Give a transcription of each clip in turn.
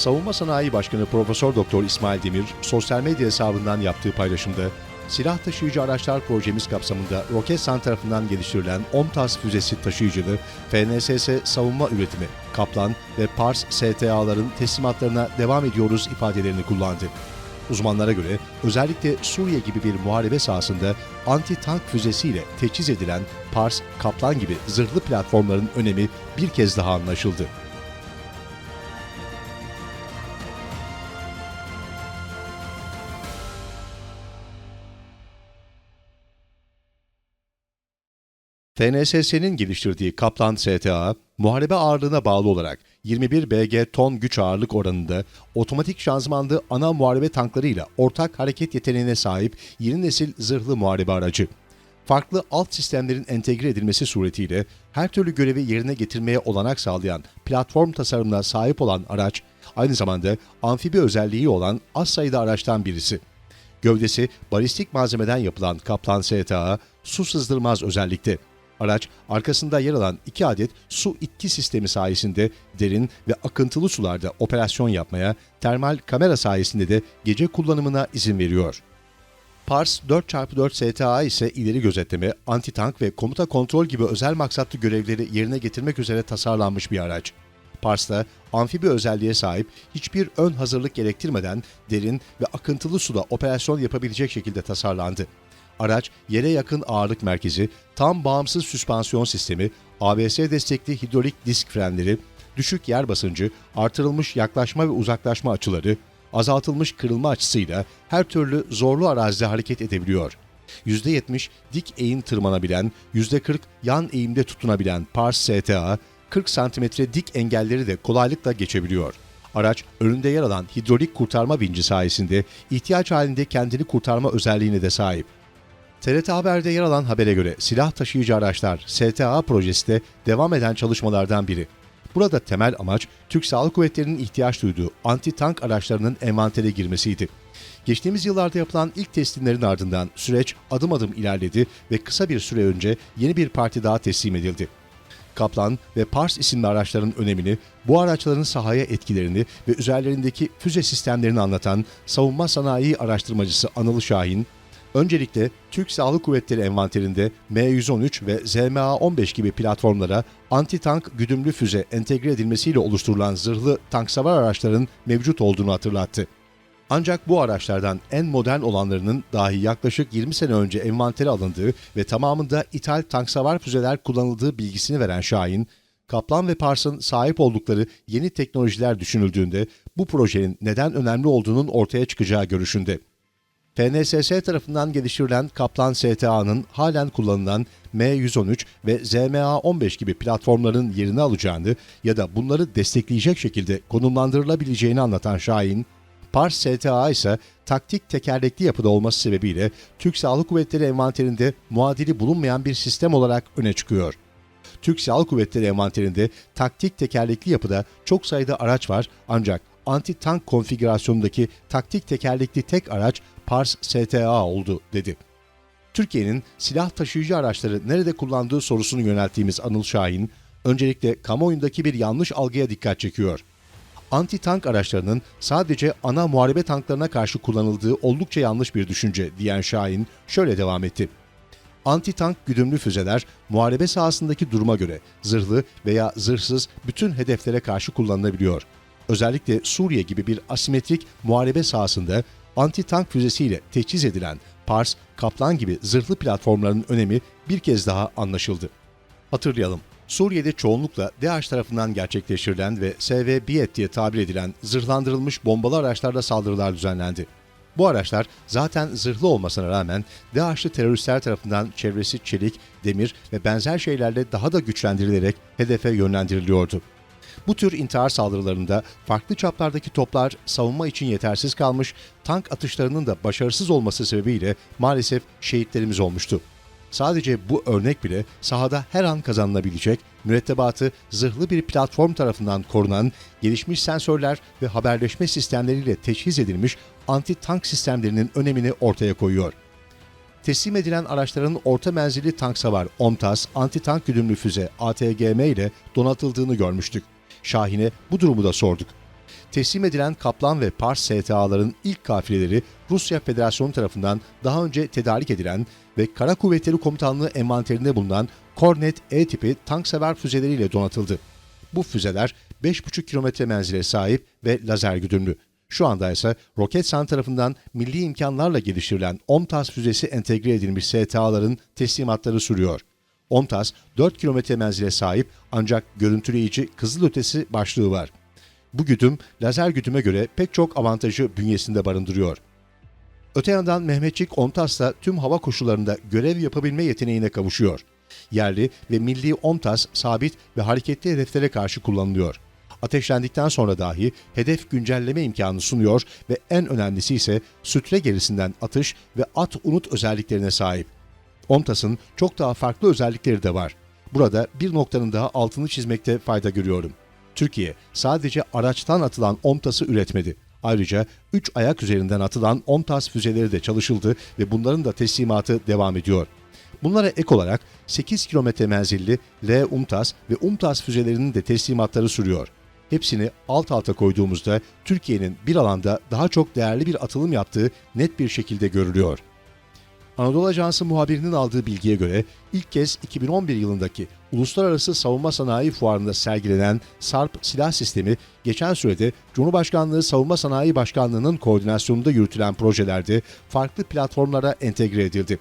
Savunma Sanayi Başkanı Profesör Doktor İsmail Demir sosyal medya hesabından yaptığı paylaşımda silah taşıyıcı araçlar projemiz kapsamında Roketsan tarafından geliştirilen OMTAS füzesi taşıyıcılığı, FNSS savunma üretimi, Kaplan ve Pars STA'ların teslimatlarına devam ediyoruz ifadelerini kullandı. Uzmanlara göre özellikle Suriye gibi bir muharebe sahasında anti-tank füzesiyle teçhiz edilen Pars, Kaplan gibi zırhlı platformların önemi bir kez daha anlaşıldı. FNSS'nin geliştirdiği Kaplan STA, muharebe ağırlığına bağlı olarak 21 BG ton güç ağırlık oranında otomatik şanzımanlı ana muharebe tanklarıyla ortak hareket yeteneğine sahip yeni nesil zırhlı muharebe aracı. Farklı alt sistemlerin entegre edilmesi suretiyle her türlü görevi yerine getirmeye olanak sağlayan platform tasarımına sahip olan araç, aynı zamanda amfibi özelliği olan az sayıda araçtan birisi. Gövdesi balistik malzemeden yapılan Kaplan STA su sızdırmaz özellikte. Araç arkasında yer alan iki adet su itki sistemi sayesinde derin ve akıntılı sularda operasyon yapmaya, termal kamera sayesinde de gece kullanımına izin veriyor. Pars 4x4 STA ise ileri gözetleme, anti-tank ve komuta kontrol gibi özel maksatlı görevleri yerine getirmek üzere tasarlanmış bir araç. Pars'ta amfibi özelliğe sahip hiçbir ön hazırlık gerektirmeden derin ve akıntılı suda operasyon yapabilecek şekilde tasarlandı. Araç yere yakın ağırlık merkezi, tam bağımsız süspansiyon sistemi, ABS destekli hidrolik disk frenleri, düşük yer basıncı, artırılmış yaklaşma ve uzaklaşma açıları, azaltılmış kırılma açısıyla her türlü zorlu arazide hareket edebiliyor. %70 dik eğim tırmanabilen, %40 yan eğimde tutunabilen Pars STA, 40 cm dik engelleri de kolaylıkla geçebiliyor. Araç önünde yer alan hidrolik kurtarma vinci sayesinde ihtiyaç halinde kendini kurtarma özelliğine de sahip. TRT Haber'de yer alan habere göre silah taşıyıcı araçlar STA projesi de devam eden çalışmalardan biri. Burada temel amaç Türk Silahlı Kuvvetleri'nin ihtiyaç duyduğu anti-tank araçlarının envantere girmesiydi. Geçtiğimiz yıllarda yapılan ilk teslimlerin ardından süreç adım adım ilerledi ve kısa bir süre önce yeni bir parti daha teslim edildi. Kaplan ve Pars isimli araçların önemini, bu araçların sahaya etkilerini ve üzerlerindeki füze sistemlerini anlatan savunma sanayi araştırmacısı Anıl Şahin, öncelikle Türk Silahlı Kuvvetleri envanterinde M113 ve ZMA-15 gibi platformlara anti-tank güdümlü füze entegre edilmesiyle oluşturulan zırhlı tank savar araçların mevcut olduğunu hatırlattı. Ancak bu araçlardan en modern olanlarının dahi yaklaşık 20 sene önce envantere alındığı ve tamamında ithal tanksavar füzeler kullanıldığı bilgisini veren Şahin, Kaplan ve Pars'ın sahip oldukları yeni teknolojiler düşünüldüğünde bu projenin neden önemli olduğunun ortaya çıkacağı görüşünde. FNSS tarafından geliştirilen Kaplan STA'nın halen kullanılan M113 ve ZMA-15 gibi platformların yerini alacağını ya da bunları destekleyecek şekilde konumlandırılabileceğini anlatan Şahin, Pars STA ise taktik tekerlekli yapıda olması sebebiyle Türk Silahlı Kuvvetleri envanterinde muadili bulunmayan bir sistem olarak öne çıkıyor. Türk Silahlı Kuvvetleri envanterinde taktik tekerlekli yapıda çok sayıda araç var ancak anti-tank konfigürasyonundaki taktik tekerlekli tek araç Pars STA oldu dedi. Türkiye'nin silah taşıyıcı araçları nerede kullandığı sorusunu yönelttiğimiz Anıl Şahin, öncelikle kamuoyundaki bir yanlış algıya dikkat çekiyor. Anti-tank araçlarının sadece ana muharebe tanklarına karşı kullanıldığı oldukça yanlış bir düşünce diyen Şahin şöyle devam etti. Anti-tank güdümlü füzeler muharebe sahasındaki duruma göre zırhlı veya zırhsız bütün hedeflere karşı kullanılabiliyor. Özellikle Suriye gibi bir asimetrik muharebe sahasında anti-tank füzesiyle teçhiz edilen Pars, Kaplan gibi zırhlı platformların önemi bir kez daha anlaşıldı. Hatırlayalım, Suriye'de çoğunlukla DAEŞ tarafından gerçekleştirilen ve SV Biyet diye tabir edilen zırhlandırılmış bombalı araçlarla saldırılar düzenlendi. Bu araçlar zaten zırhlı olmasına rağmen DAEŞ'li teröristler tarafından çevresi çelik, demir ve benzer şeylerle daha da güçlendirilerek hedefe yönlendiriliyordu. Bu tür intihar saldırılarında farklı çaplardaki toplar savunma için yetersiz kalmış, tank atışlarının da başarısız olması sebebiyle maalesef şehitlerimiz olmuştu. Sadece bu örnek bile sahada her an kazanılabilecek, mürettebatı zırhlı bir platform tarafından korunan, gelişmiş sensörler ve haberleşme sistemleriyle teçhiz edilmiş anti-tank sistemlerinin önemini ortaya koyuyor. Teslim edilen araçların orta menzilli tank savar OMTAS anti-tank güdümlü füze ATGM ile donatıldığını görmüştük. Şahin'e bu durumu da sorduk. Teslim edilen Kaplan ve Pars STA'ların ilk kafileleri Rusya Federasyonu tarafından daha önce tedarik edilen ve Kara Kuvvetleri Komutanlığı envanterinde bulunan Kornet E tipi tanksever füzeleriyle donatıldı. Bu füzeler 5,5 kilometre menzile sahip ve lazer güdümlü. Şu anda ise Roketsan tarafından milli imkanlarla geliştirilen OMTAS füzesi entegre edilmiş STA'ların teslimatları sürüyor. OMTAS 4 kilometre menzile sahip ancak görüntüleyici kızılötesi başlığı var. Bu güdüm lazer güdüme göre pek çok avantajı bünyesinde barındırıyor. Öte yandan Mehmetçik OMTAS da tüm hava koşullarında görev yapabilme yeteneğine kavuşuyor. Yerli ve milli OMTAS sabit ve hareketli hedeflere karşı kullanılıyor. Ateşlendikten sonra dahi hedef güncelleme imkanı sunuyor ve en önemlisi ise sütre gerisinden atış ve at unut özelliklerine sahip. OMTAS'ın çok daha farklı özellikleri de var. Burada bir noktanın daha altını çizmekte fayda görüyorum. Türkiye sadece araçtan atılan OMTAS'ı üretmedi. Ayrıca 3 ayak üzerinden atılan OMTAS füzeleri de çalışıldı ve bunların da teslimatı devam ediyor. Bunlara ek olarak 8 kilometre menzilli L-UMTAS ve UMTAS füzelerinin de teslimatları sürüyor. Hepsini alt alta koyduğumuzda Türkiye'nin bir alanda daha çok değerli bir atılım yaptığı net bir şekilde görülüyor. Anadolu Ajansı muhabirinin aldığı bilgiye göre ilk kez 2011 yılındaki Uluslararası Savunma Sanayi Fuarı'nda sergilenen SARP silah sistemi geçen sürede Cumhurbaşkanlığı Savunma Sanayi Başkanlığı'nın koordinasyonunda yürütülen projelerde farklı platformlara entegre edildi.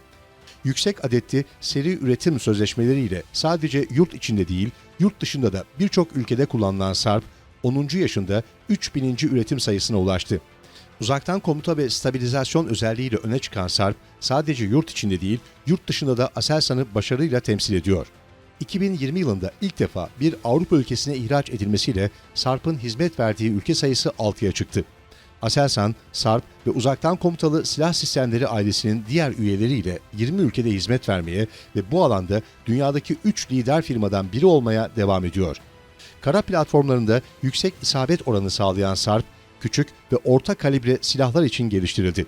Yüksek adetli seri üretim sözleşmeleriyle sadece yurt içinde değil, yurt dışında da birçok ülkede kullanılan SARP 10. yaşında 3000. üretim sayısına ulaştı. Uzaktan komuta ve stabilizasyon özelliğiyle öne çıkan SARP sadece yurt içinde değil, yurt dışında da Aselsan'ı başarıyla temsil ediyor. 2020 yılında ilk defa bir Avrupa ülkesine ihraç edilmesiyle SARP'ın hizmet verdiği ülke sayısı 6'ya çıktı. Aselsan, SARP ve uzaktan komutalı silah sistemleri ailesinin diğer üyeleriyle 20 ülkede hizmet vermeye ve bu alanda dünyadaki 3 lider firmadan biri olmaya devam ediyor. Kara platformlarında yüksek isabet oranı sağlayan SARP, küçük ve orta kalibre silahlar için geliştirildi.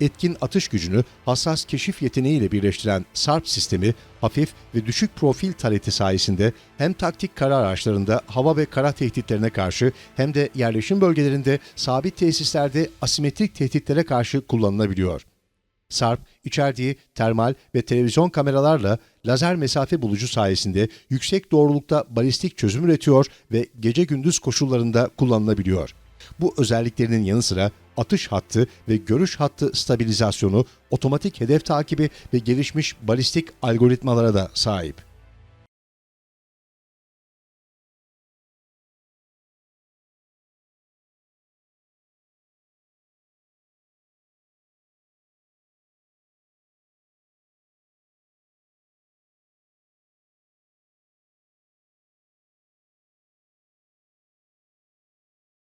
Etkin atış gücünü hassas keşif yeteneğiyle birleştiren SARP sistemi, hafif ve düşük profil tareti sayesinde hem taktik kara araçlarında hava ve kara tehditlerine karşı hem de yerleşim bölgelerinde sabit tesislerde asimetrik tehditlere karşı kullanılabiliyor. SARP, içerdiği termal ve televizyon kameralarla lazer mesafe bulucu sayesinde yüksek doğrulukta balistik çözüm üretiyor ve gece gündüz koşullarında kullanılabiliyor. Bu özelliklerinin yanı sıra atış hattı ve görüş hattı stabilizasyonu, otomatik hedef takibi ve gelişmiş balistik algoritmalara da sahip.